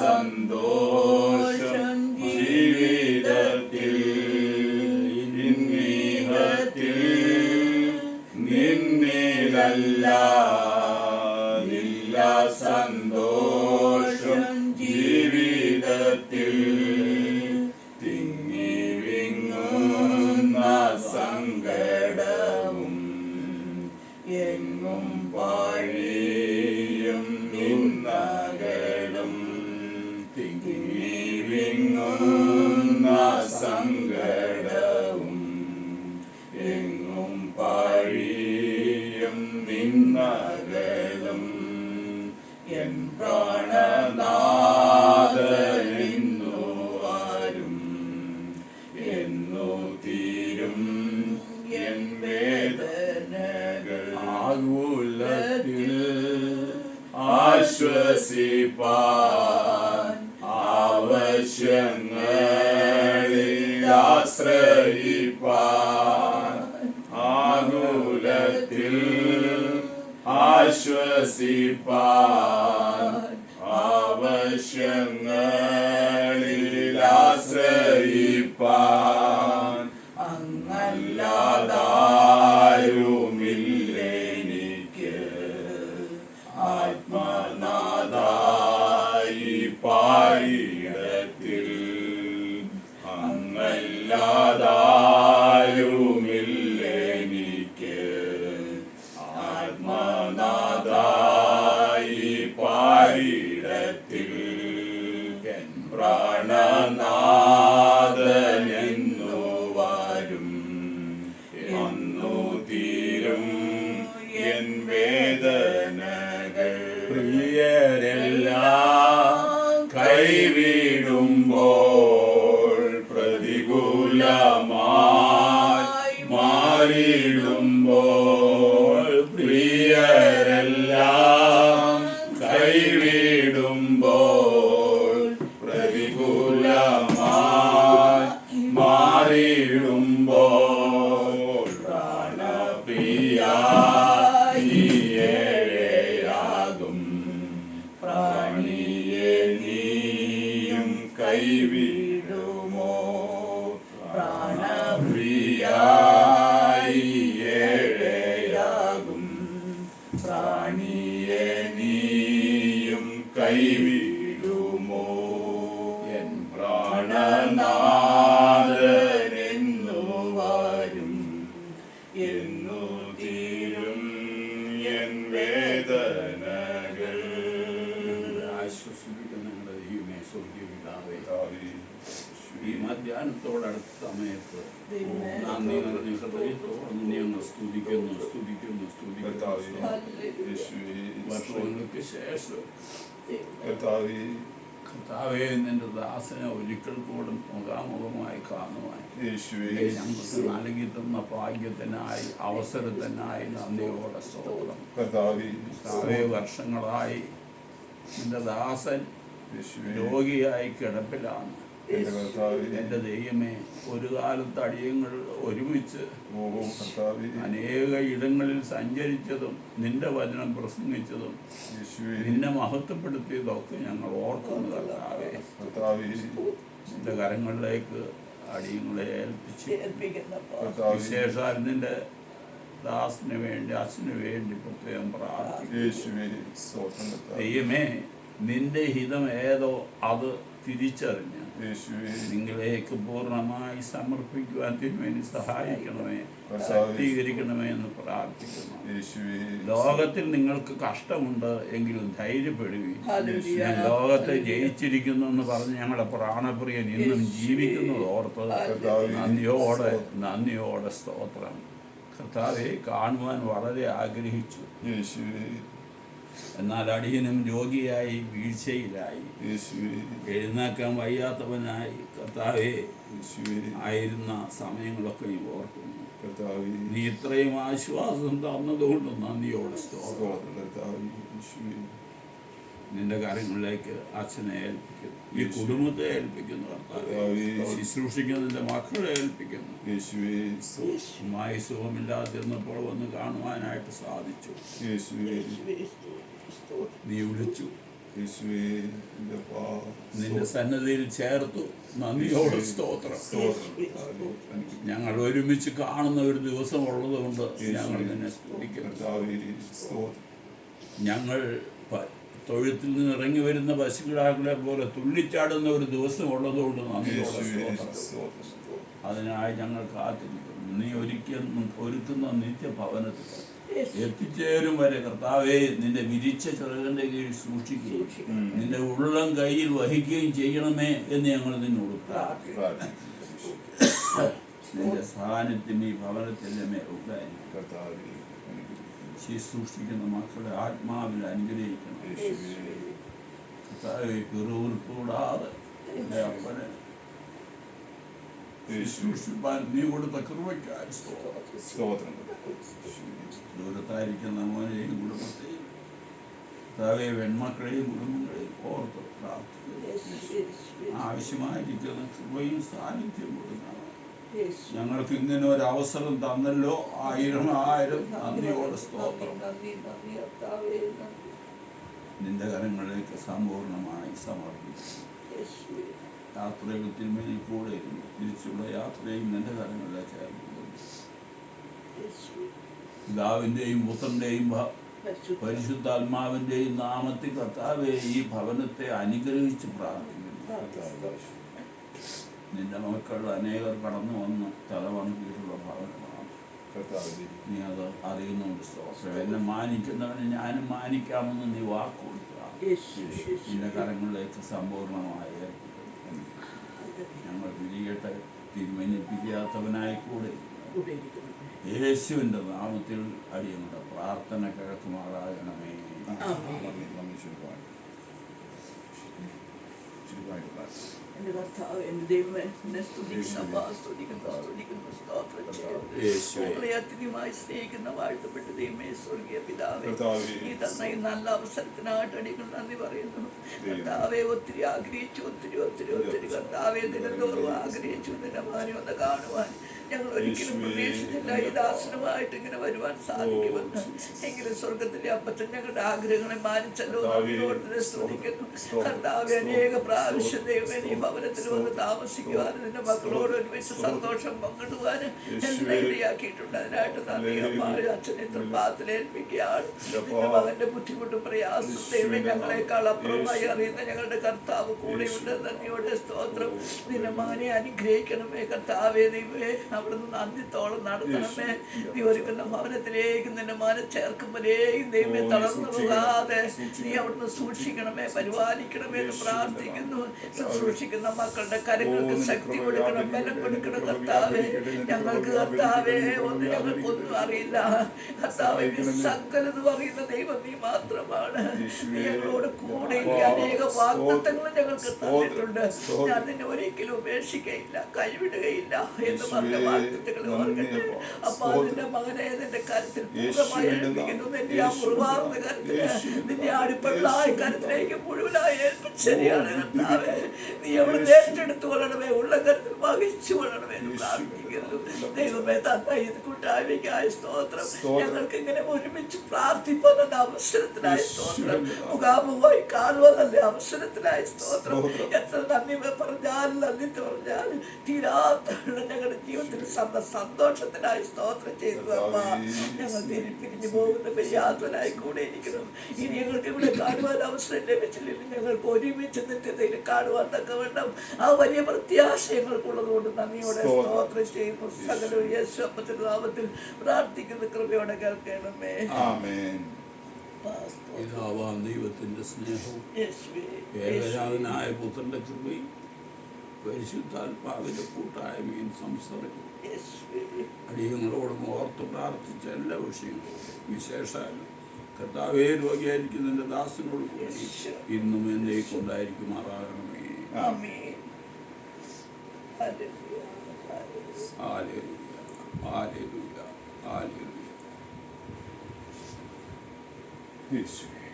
സന്തോഷം ആകുലത്തിൽ ആശ്വസിപ്പാൻ ആവശ്യങ്ങളിൽ ആശ്രയിപ്പാൻ ആകുലത്തിൽ ആശ്വസിപ്പാൻ ആവശ്യങ്ങളിൽ ആശ്രയിപ്പാൻ പായിടത്തിൽ അങ്ങല്ലാതാരുമില്ലെനിക്ക് മാറിയിടുമ്പോൾ പ്രിയരെല്ലാം കൈവിടുമ്പോൾ പ്രതികൂലമായി മാറിയിടുമ്പോൾ പ്രാണപ്രിയ നീയേഴയാകും കൈവിടുമോ? എൻ പ്രാണനാഥനെന്നു വരും എന്നു തീരും എൻ വേദനകൾ. ആശ്വസിപ്പിക്കുന്ന ഞങ്ങളുടെ ദൈവമേ സ്വർഗീയ പിതാവേ ഈ മധ്യാഹ്നത്തോടടുത്ത സമയത്ത് നന്ദി നിറഞ്ഞ ഹൃദയത്തോടെ നിന്നെ ഒന്ന് സ്തുതിക്കുന്നു സ്തുതിക്കുന്നു സ്തുതിക്കുന്നു. വർഷങ്ങൾക്ക് ശേഷം കർത്താവേ നിന്റെ ദാസനെ ഒരിക്കൽ കൂടും മുഖാമുഖമായി കാണുവാൻ. ഞങ്ങൾക്ക് നൽകി തന്ന ഭാഗ്യത്തിനായി അവസരത്തിനായി നന്ദിയോടെ സ്തോത്രം. കർത്താവേ വർഷങ്ങളായി നിന്റെ ദാസൻ രോഗിയായി കിടപ്പിലാണ്. എന്റെ ദൈവമേ ഒരു കാലത്ത് അടിയങ്ങൾ ഒരുമിച്ച് അനേക ഇടങ്ങളിൽ സഞ്ചരിച്ചതും നിന്റെ വചനം പ്രസംഗിച്ചതും നിന്നെ മഹത്വപ്പെടുത്തിയതൊക്കെ ഞങ്ങൾ ഓർക്കുന്നു കർത്താവേ. നിന്റെ കരങ്ങളിലേക്ക് അടിയങ്ങളെ ഏൽപ്പിച്ചു. വിശേഷാൽ നിന്റെ ദാസിന് വേണ്ടി അച്ഛന് വേണ്ടി പ്രത്യേകം പ്രാർത്ഥിക്കും ദൈവമേ നിന്റെ ഹിതം ഏതോ അത് തിരിച്ചറിഞ്ഞ് നിങ്ങളേക്ക് പൂർണമായി സമർപ്പിക്കുവാൻ തിരുമേനി സഹായിക്കണമേ ശക്തീകരിക്കണമേ എന്ന് പ്രാർത്ഥിക്കുന്നു. ലോകത്തിൽ നിങ്ങൾക്ക് കഷ്ടമുണ്ട് എങ്കിലും ധൈര്യപ്പെടുകയും ഞാൻ ലോകത്തെ ജയിച്ചിരിക്കുന്നു എന്ന് പറഞ്ഞ് ഞങ്ങളുടെ പ്രാണപ്രിയൻ ഇന്നും ജീവിക്കുന്നത് ഓർത്ത് നന്ദിയോടെ നന്ദിയോടെ സ്തോത്രം. കർത്താവെ കാണുവാൻ വളരെ ആഗ്രഹിച്ചു. എന്നാൽ അടിയനും രോഗിയായി വീഴ്ചയിലായി. എഴുന്നേക്കാൻ വയ്യാത്തവനായി. കർത്താവെ ആയിരുന്ന സമയങ്ങളൊക്കെ ഓർക്കുന്നു. നീ ഇത്രയും ആശ്വാസം തന്നതുകൊണ്ട് നന്ദിയോടെ സ്തോത്രം. നിന്റെ കാര്യങ്ങളിലേക്ക് അച്ഛനെ ഏൽപ്പിക്കുന്നു ഈ കുടുംബത്തെ ഏൽപ്പിക്കുന്നു കർത്താവേ. ശുശ്രൂഷിക്കുന്ന നിന്റെ മക്കളെ ഏൽപ്പിക്കുന്നു. മായി സുഖമില്ലാതിരുന്നപ്പോൾ വന്ന് കാണുവാനായിട്ട് സാധിച്ചു. നീ വിളിച്ചു. നിന്റെ സന്നദ്ധയിൽ ചേർത്തു. നന്ദിയോട് സ്തോത്രം. ഞങ്ങൾ ഒരുമിച്ച് കാണുന്ന ഒരു ദിവസം ഉള്ളതുകൊണ്ട് ഞങ്ങൾ നിന്നെ സ്തുതിക്കുന്നു. ഞങ്ങൾ തൊഴുത്തിൽ നിന്ന് ഇറങ്ങി വരുന്ന പശുക്കിടാക്കളെ പോലെ തുള്ളിച്ചാടുന്ന ഒരു ദിവസം ഉള്ളതുകൊണ്ട് നന്ദിയോടെ അതിനായി ഞങ്ങൾ കാത്തിരിക്കുന്നു. നീ ഒരുക്കുന്ന ഒരുക്കുന്ന നിത്യഭവനത്തിൽ എത്തിച്ചേരും വരെ കർത്താവേ നിന്റെ വിരിച്ച ചിറകന്റെ കീഴിൽ സൂക്ഷിക്കുകയും നിന്റെ ഉള്ളം കയ്യിൽ വഹിക്കുകയും ചെയ്യണമേ എന്ന് ഞങ്ങൾ നിന്നോട്. നിന്റെ സാന്നിധ്യം ഈ ഭവനത്തിന്റെ മേ ഉണ്ടായിരിക്കും. ശുശ്രൂഷിക്കുന്ന മക്കളെ ആത്മാവിൽ അനുഗ്രഹിക്കണം. കർത്താവെ പിറുവിറുക്കൂടാതെ എന്റെ അപ്പനെ ശുശ്രൂഷിപ്പാൻ നീ കൊടുത്ത കൃപയ്ക്കായി സ്തോത്രം. ദൂരത്തായിരിക്കുന്ന മോനെയും കുടുംബത്തെയും കർത്താവെ വെൺമക്കളെയും കുടുംബങ്ങളെയും ഓർത്ത് പ്രാർത്ഥിക്കുന്നു. ആവശ്യമായിരിക്കുന്ന കൃപയും സാന്നിധ്യം കൊടുക്കണം. ഞങ്ങൾക്ക് ഇങ്ങനെ ഒരു അവസരം തന്നല്ലോ. ആയിരം ആയിരം നന്ദിയോടെ സ്തോത്രം. നിന്റെ കരങ്ങളിലേക്ക് സമ്പൂർണമായി സമർപ്പിച്ചു യാത്രയിൽ തിരുമേനി കൂടെ ഇരുന്നു. തിരിച്ചുള്ള യാത്രയും നിന്റെ കരങ്ങളിലേക്ക് ആയിരുന്നു പിതാവിന്റെയും പുത്രന്റെയും പരിശുദ്ധാത്മാവിന്റെയും പരിശുദ്ധാത്മാവിന്റെയും നാമത്തിൽ കർത്താവെ ഈ ഭവനത്തെ അനുഗ്രഹിച്ച് പ്രാർത്ഥിക്കുന്നു. നിന്റെ മക്കൾ അനേകർ കടന്നു വന്ന് തലവണക്കിയിട്ടുള്ള ഭവനമാണ് കർത്താവേ, നീ അത് അറിയുന്നുണ്ട് സ്തോത്രം എന്നെ മാനിക്കുന്നവന് ഞാനും മാനിക്കാമെന്ന് നീ വാക്ക് കൊടുക്കുക നിന്റെ കരങ്ങളിലേക്ക് സമ്പൂർണമായി. ഞങ്ങൾ പിരിയട്ടെ തിരുമനിപ്പിക്കാത്തവനായി കൂടെ യേശുവിന്റെ നാമത്തിൽ അടിയങ്ങളുടെ പ്രാർത്ഥന കിഴക്കുമാറാകണമേ നന്ദി, എന്റെ കർത്താവ് എന്റെ ദൈവമേ എന്നെ സ്തുതിക്കുന്ന സ്തുതിക്കുന്നു സ്തുതിക്കുന്നു സ്തോത്രം ചെയ്യുന്നു അത്യധികമായി സ്നേഹിക്കുന്ന വാഴ്ത്തപ്പെട്ട ദൈവമേ സ്വർഗീയ പിതാവേ. ഈ തന്ന ഈ നല്ല അവസരത്തിനായിട്ട് അടികൾ നന്ദി പറയുന്നു. കർത്താവെ ഒത്തിരി ആഗ്രഹിച്ചു ഒത്തിരി ഒത്തിരി ഒത്തിരി കർത്താവെ ദിനത്തോറും ആഗ്രഹിച്ചു നിന്റെ മാനെ ഒന്ന് കാണുവാൻ. ഞങ്ങൾ ഒരിക്കലും. പ്രതീക്ഷിച്ചില്ല ഇത് ആശ്രമമായിട്ട് ഇങ്ങനെ വരുവാൻ സാധിക്കുമെന്ന്. എങ്കിലും സ്വർഗത്തിന്റെ അപ്പച്ചൻ ഞങ്ങളുടെ ആഗ്രഹങ്ങളെ മാനിച്ചല്ലോ കർത്താവേ. ശ്രദ്ധിക്കുന്നു കർത്താവ് അനേക പ്രാവശ്യം ദൈവം ഈ ഭവനത്തിൽ വന്ന് താമസിക്കുവാനും നിന്റെ മക്കളോട് ഒരുമിച്ച് സന്തോഷം പങ്കിടുവാനും എല്ലാം ഇടയാക്കിയിട്ടുണ്ട്. അതിനായിട്ട് നന്ദി. അമ്മായ അച്ഛനെ തൃപ്പാത്തിലേൽപ്പിക്കുകയാണ് അവന്റെ നിന്റെ മകന്റെ ബുദ്ധിമുട്ടും പ്രയാസം ദൈവം ഞങ്ങളെക്കാൾ അപ്പുറമായി അറിയുന്ന ഞങ്ങളുടെ കർത്താവ് കൂടെയുണ്ട്. നന്ദിയോടെ സ്തോത്രം. നിന്നെ മകനെ അനുഗ്രഹിക്കണമേ കർത്താവേ ദൈവമേ. അവിടുന്ന് നന്ദിത്തോളം നടത്തണമേ. നീ ഒരുക്കുന്ന ഭവനത്തിലേക്ക് നിന്റെ മകനെ ചേർക്കുമ്പോഴേക്കും ദൈവമേ തളർന്നു പോകാതെ നീ അവിടുന്ന് സൂക്ഷിക്കണമേ പരിപാലിക്കണമേ എന്ന് പ്രാർത്ഥിക്കുന്നു. സൂക്ഷിക്കുന്ന മക്കളുടെ കരങ്ങൾക്ക് ശക്തി കൊടുക്കണം ബലം കൊടുക്കണം കർത്താവേ. ഞങ്ങൾക്ക് കർത്താവേ ഒന്ന് ഞങ്ങൾക്കൊന്നും അറിയില്ല. കർത്താവേ സകലത് പറയുന്ന ദൈവം നീ മാത്രമാണ്. നീ ഞങ്ങളോട് കൂടെ അനേക വാഗ്ദത്തങ്ങൾ ഞങ്ങൾക്ക് തന്നിട്ടുണ്ട്. ഞാൻ നിന്നെ ഒരിക്കലും ഉപേക്ഷിക്കയില്ല കൈവിടുകയില്ല എന്ന് പറഞ്ഞ അപ്പൊ അതിന്റെ മകനെ നിന്റെ കരുത്തിൽ പൂർണമായി ഏൽപ്പിക്കുന്നു. നിന്റെ ആ മുറിവാർന്ന കരുത്തിൽ നിന്റെ അടിപ്പള്ളായ കരുത്തിലേക്ക് മുഴുവനായി കർത്താവേ. നീ എവിടെ ഏറ്റെടുത്തു കൊള്ളണമേ. ഉള്ള കരുത്തിൽ വഹിച്ചു കൊള്ളണമേ പ്രാർത്ഥിക്കുന്നു. ദൈവമേ തന്ന ഇത് കൂട്ടായ്മയ്ക്കായ സ്തോത്രം. ഞങ്ങൾക്ക് ഇങ്ങനെ ഒരുമിച്ച് അവസരത്തിനായ സ്തോത്രം. മുഖാമുഖമായി കാണുവാനല്ലേ? അവസരത്തിനായ സ്തോത്രം. എത്ര നന്ദി പറഞ്ഞാലും നന്ദി പറഞ്ഞാലും തീരാത്ത ഞങ്ങളുടെ ജീവിതത്തിൽ സന്ത സന്തോഷത്തിനായി സ്തോത്രം ചെയ്തു അമ്മ ഞങ്ങൾ തിരിപ്പിരിഞ്ഞു പോകുന്ന പെരിയാത്തനായി കൂടെ ഇരിക്കണം ഇനി ഞങ്ങൾക്ക് ഇവിടെ കാണുവാൻ അവസരം ലഭിച്ചില്ലെങ്കിൽ ഞങ്ങൾക്ക് ഒരുമിച്ച് നിത്യതയിൽ കാണുവാൻ തക്കവണ്ണം ആ വലിയ പ്രത്യാശ ഞങ്ങൾക്കുള്ളത് കൊണ്ട് നന്ദിയോടെ സ്തോത്രം ചെയ്യുന്നു സകല യേശു അപ്പത്തിന്റെ നാമത്തിൽ പ്രാർത്ഥിക്കുന്ന കൃപയോടെ കേൾക്കണമേ ആമേൻ. പിതാവാം ദൈവത്തിന്റെ സ്നേഹവും. ഏകജാതനായ പുത്രന്റെ കൃപയും പരിശുദ്ധാത്മാവിന്റെ കൂട്ടായ്മയും സംസർഗവും യേശുവേ. അടിയങ്ങളോടും ഓർത്ത് പ്രാർത്ഥിച്ച എല്ലാ വിഷയങ്ങളും വിശേഷാലും കർത്താവേ രോഗിയായിരിക്കുന്ന എന്റെ ദാസനോട് കൂടി ഇന്നും ഹല്ലേലൂയ. ഹല്ലേലൂയ. ആലേലുയ ആലേലുയ ആലേലുയ യേശുവേ